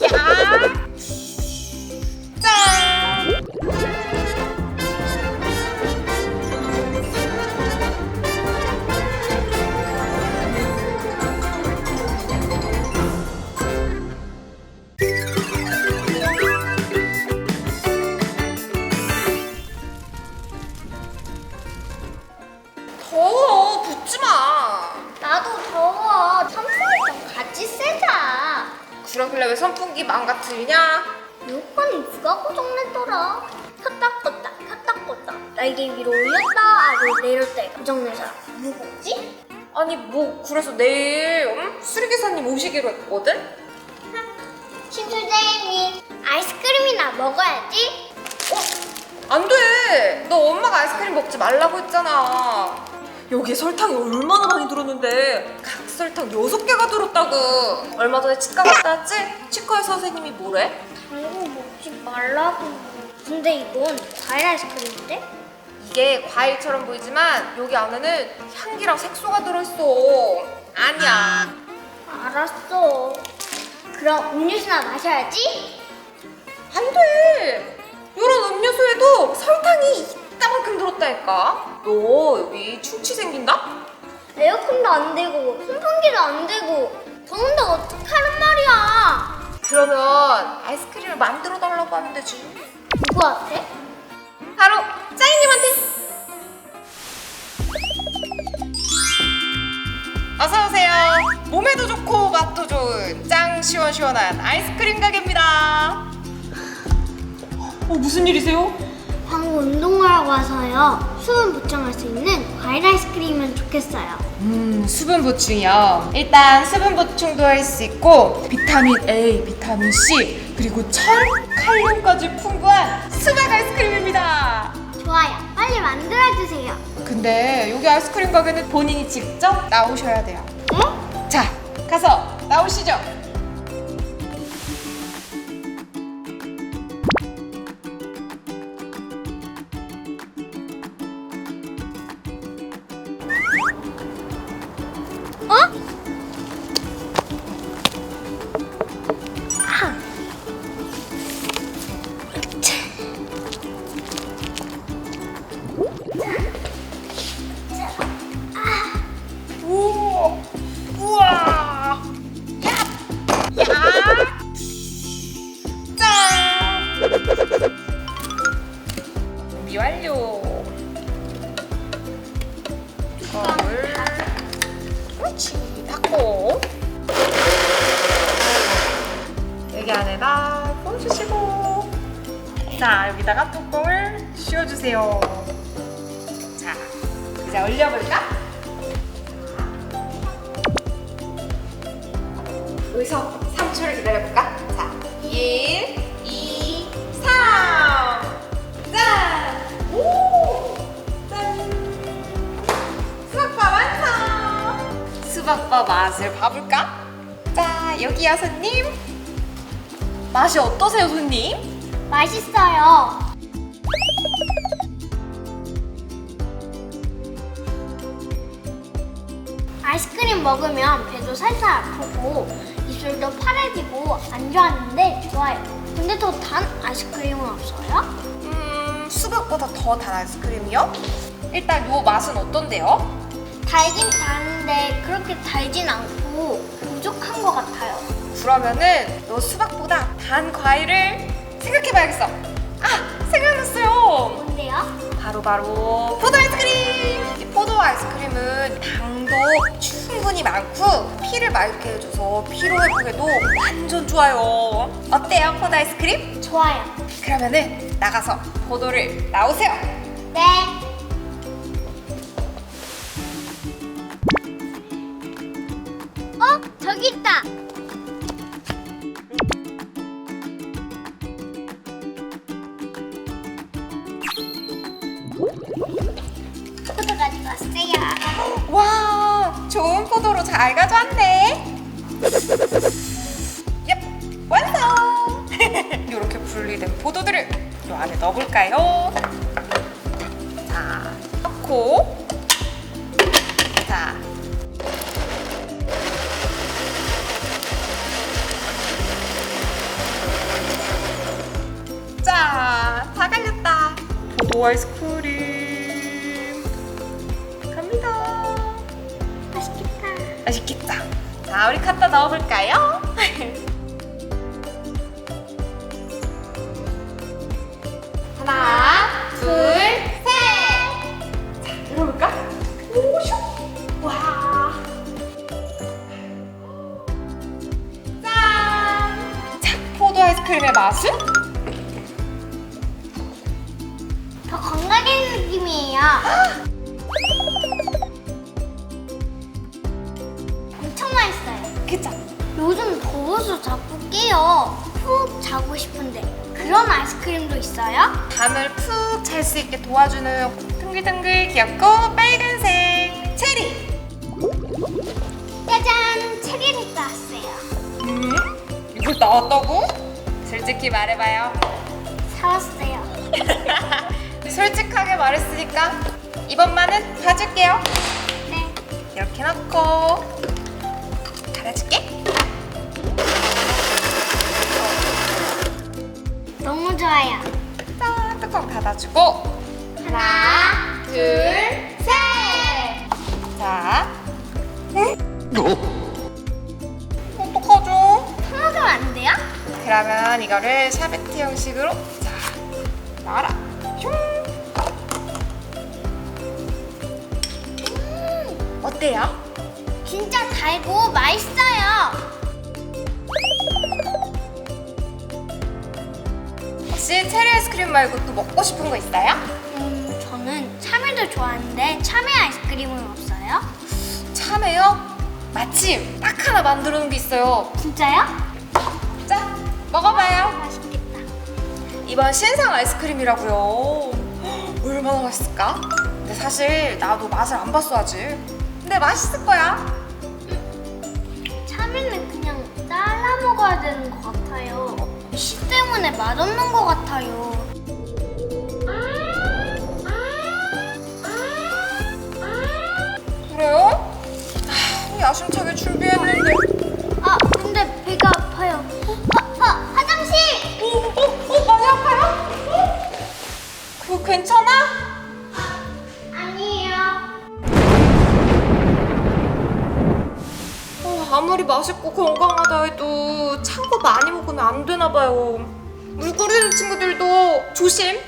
짠! 망가뜨리냐? 에어컨이 누가 고장냈더라? 켰다껐다 켰다껐다 날개 위로 올렸다 아래로 내렸다 사람 누구지? 아니 뭐 그래서 내일 응? 수리기사님 오시기로 했거든? 신수재님 아이스크림이나 먹어야지 어? 안 돼! 너 엄마가 아이스크림 먹지 말라고 했잖아. 여기에 설탕이 얼마나 많이 들었는데 각 설탕 여섯 개가 들었다고. 얼마 전에 치과 갔다 왔지? 치과 선생님이 뭐래? 당근 먹지 말라고 근데 이건 과일 아이스크림인데? 이게 과일처럼 보이지만 여기 안에는 향기랑 색소가 들어있어. 아니야. 알았어 그럼 음료수나 마셔야지 안 돼! 이런 음료수에도 설탕이 이따만큼 들었다니까? 너 여기 충치 생긴다? 에어컨도 안 되고 선풍기도 안 되고 더운데 어떡하란 말이야 그러면 아이스크림을 만들어 달라고 하면 되지. 누구한테? 바로 짜이님한테. 어서 오세요. 몸에도 좋고 맛도 좋은 짱 시원시원한 아이스크림 가게입니다. 어 무슨 일이세요? 방금 운동하러 와서요 수분 보충할 수 있는 과일 아이스크림은 좋겠어요 음 수분 보충이요. 일단 수분 보충도 할 수 있고 비타민 A, 비타민 C 그리고 철, 칼륨까지 풍부한 수박 아이스크림입니다. 좋아요 빨리 만들어주세요 근데 여기 아이스크림 가게는 본인이 직접 나오셔야 돼요. 네? 자, 가서 나오시죠. 뚜껑을 그렇지 닫고 여기 안에다 부어주시고 자 여기다가 뚜껑을 씌워주세요. 자 이제 올려볼까? 여기서 3초를 기다려볼까? 수박밥 맛을 봐볼까? 자, 여기요, 손님. 맛이 어떠세요, 손님? 맛있어요 아이스크림 먹으면 배도 살살 아프고 입술도 파래지고 안 좋았는데 좋아요 근데 더 단 아이스크림은 없어요? 음, 수박보다 더 단 아이스크림이요? 일단 요 맛은 어떤데요? 달긴 다는데 그렇게 달진 않고 부족한 것 같아요 그러면은 너 수박보다 단 과일을 생각해봐야겠어. 아, 생각났어요. 뭔데요? 바로 바로 포도 아이스크림! 이 포도 아이스크림은 당도 충분히 많고 피를 맑게 해줘서 피로 회복에도 완전 좋아요. 어때요, 포도 아이스크림? 좋아요 그러면은 나가서 포도를 나오세요. 네 어? 저기 있다 포도 가지고 왔어요 와, 좋은 포도로 잘 가져왔네. 얍, 완성! 이렇게 분리된 포도들을 이 안에 넣어볼까요? 자, 넣고, 포도 아이스크림 갑니다. 맛있겠다. 맛있겠다. 자, 우리 갖다 넣어볼까요? 하나, 둘, 셋. 자, 열어볼까? 오쇼. 와. 짠. 자, 포도 아이스크림의 맛은? 건강한 느낌이에요. 엄청 맛있어요. 그쵸? 요즘 더워서 자꾸 깨요. 푹 자고 싶은데 그런 아이스크림도 있어요? 잠을 푹 잘 수 있게 도와주는 둥글둥글 귀엽고 빨간색 체리. 짜잔! 체리를 따왔어요. 음? 이걸 나왔다고? 솔직히 말해봐요. 사왔어요. 솔직하게 말했으니까 이번만은 봐줄게요. 네. 이렇게 넣고 갈아줄게. 너무 좋아요. 짠, 뚜껑 닫아주고 하나, 둘, 셋. 자, 어떡하죠? 터먹으면 안 돼요? 그러면 이거를 샤베트 형식으로 자 나와라. 어때요? 진짜 달고 맛있어요. 혹시 체리 아이스크림 말고 또 먹고 싶은 거 있어요? 음, 저는 참외도 좋아하는데 참외 아이스크림은 없어요? 참외요? 마침 딱 하나 만들어 놓은 게 있어요. 진짜요? 자, 먹어봐요. 맛있겠다. 이번 신상 아이스크림이라고요. 헉, 얼마나 맛있을까? 근데 사실 나도 맛을 안 봤어 아직. 근데 맛있을 거야. 참외는 그냥 잘라 먹어야 되는 것 같아요. 씨 때문에 맛없는 것 같아요. 그래요? 아, 야심차게 준 맛있고 건강하다 해도 찬 거 많이 먹으면 안 되나 봐요. 물 끓이는 친구들도 조심.